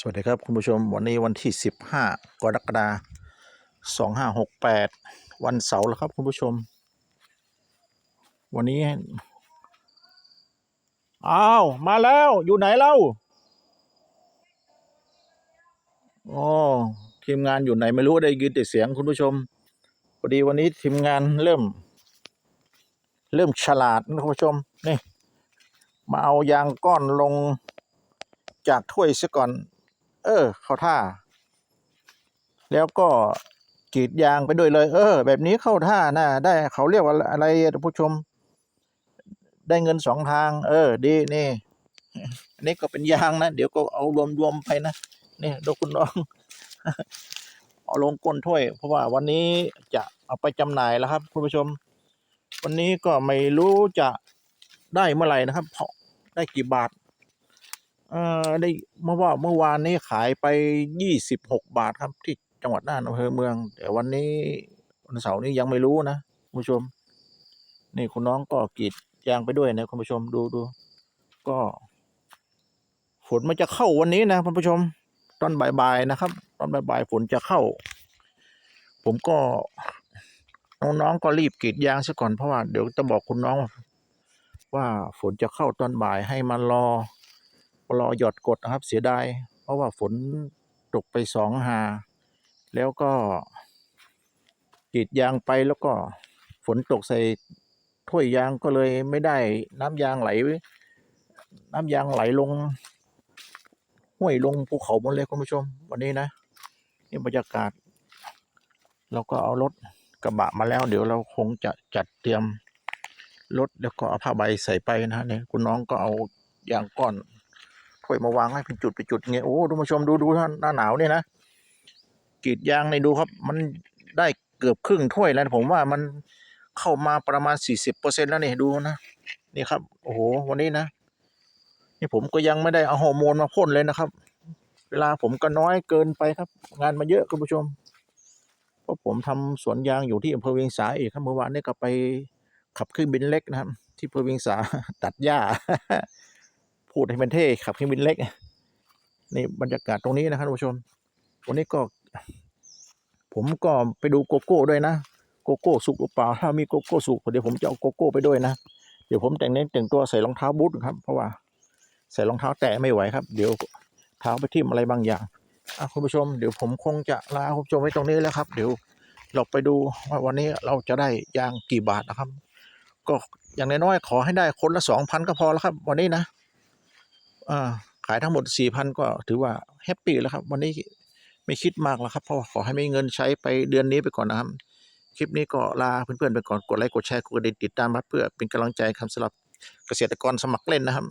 สวัสดีครับคุณผู้ชมวันนี้วันที่ 15 กรกฎาคม2568 วันเสาร์แล้วครับคุณผู้ชม วันนี้อ้าวมาแล้วอยู่ไหนเล่าอ๋อทีมงานอยู่ไหนไม่รู้ได้ยินแต่เสียงคุณผู้ชมพอดีวันนี้ทีมงานเริ่ม เริ่มฉลาดนะคุณผู้ชมนี่มาเอายางก้อนลงจากถ้วยซะก่อน เออ เข้าท่า แล้วก็กรีดยางไปด้วยเลย เออ แบบนี้เข้าท่านะได้เขาเรียกว่าอะไรท่านผู้ชม ได้เงินสองทาง เออ ดีนี่อันนี้ก็เป็นยางนะเดี๋ยวก็เอารวมๆไปนะนี่ดูคุณน้อง เอาลงก้นถ้วย เพราะว่าวันนี้จะเอาไปจำหน่ายแล้วครับคุณผู้ชม วันนี้ก็ไม่รู้จะได้เมื่อไหร่นะครับเพราะได้กี่บาท เอ่อได้เมื่อว่าเมื่อวานนี้ขายไปยี่สิบหกบาทครับ ที่จังหวัดน่านอำเภอเมือง แต่วันนี้วันเสาร์นี้ยังไม่รู้นะคุณผู้ชม นี่คุณน้องก็กรีดยางไปด้วยนะคุณผู้ชมดูดูก็ ฝนมันจะเข้าวันนี้นะคุณผู้ชม ตอนบ่ายๆนะครับ ตอนบ่ายๆฝนจะเข้า ผมก็น้องๆก็รีบกรีดยางซะก่อนเพราะว่าเดี๋ยวจะบอกคุณน้องว่าฝนจะเข้าตอนบ่ายให้มารอ รอหยอดกดนะครับ เสียดายเพราะว่าฝนตกไปสองหา แล้วก็กีดยางไปแล้วก็ฝนตกใส่ถ้วยยางก็เลยไม่ได้น้ำยางไหล น้ำยางไหลลง ห้วยลงภูเขาหมดเลยคุณผู้ชม วันนี้นะนี่บรรยากาศเราก็เอารถกระบะมาแล้ว เดี๋ยวเราคงจะจัดเตรียมรถแล้วก็เอาผ้าใบใส่ไปนะฮะเนี่ยคุณน้องก็เอายางก้อน ถ้วยมาวางให้เป็นจุดเป็นจุดเงี้ยโอ้ดูมาชมดูดูท่านหน้าหนาวเนี่ยนะกรีดยางในดูครับ มันได้เกือบครึ่งถ้วยแล้วผมว่ามันเข้ามาประมาณสี่สิบเปอร์เซ็นแล้วนี่ดูนะนี่ครับ โอ้โหวันนี้นะนี่ผมก็ยังไม่ได้เอาฮอร์โมนมาพ่นเลยนะครับ เวลาผมก็น้อยเกินไปครับ งานมาเยอะคุณผู้ชมเพราะผมทำสวนยางอยู่ที่อำเภอเวียงสาอีกครับเมื่อวานนี้ก็ไปขับเครื่องบินเล็กนะครับ ที่อำเภอเวียงสาตัดหญ้า พูดให้มันเท่ขับเครื่องบินเล็กนี่บรรยากาศตรงนี้นะครับท่านผู้ชม วันนี้ก็ ผมก็ไปดูโกโก้ด้วยนะ โกโก้สุกหรือเปล่า ถ้ามีโกโก้สุกเดี๋ยวผมจะเอาโกโก้ไปด้วยนะ เดี๋ยวผมแต่งเน้นแต่งตัวใส่รองเท้าบูทครับ เพราะว่าใส่รองเท้าแตะไม่ไหวครับ เดี๋ยวเท้าไปทิ่มอะไรบางอย่างคุณผู้ชมเดี๋ยวผมคงจะลาคุณผู้ชมไว้ตรงนี้แล้วครับ เดี๋ยวเราไปดูว่าวันนี้เราจะได้ยางกี่บาทนะครับ ก็อย่างน้อยๆขอให้ได้คนละสองพันก็พอแล้วครับ วันนี้นะ ขายทั้งหมดสี่พันก็ถือว่าแฮปปี้แล้วครับ วันนี้ไม่คิดมากแล้วครับ เพราะขอให้มีเงินใช้ไปเดือนนี้ไปก่อนนะครับ คลิปนี้ก็ลาเพื่อนๆไปก่อน กดไลค์ กดแชร์ กดติดตามครับเพื่อเป็นกำลังใจครับสำหรับเกษตรกรสมัครเล่นนะครับ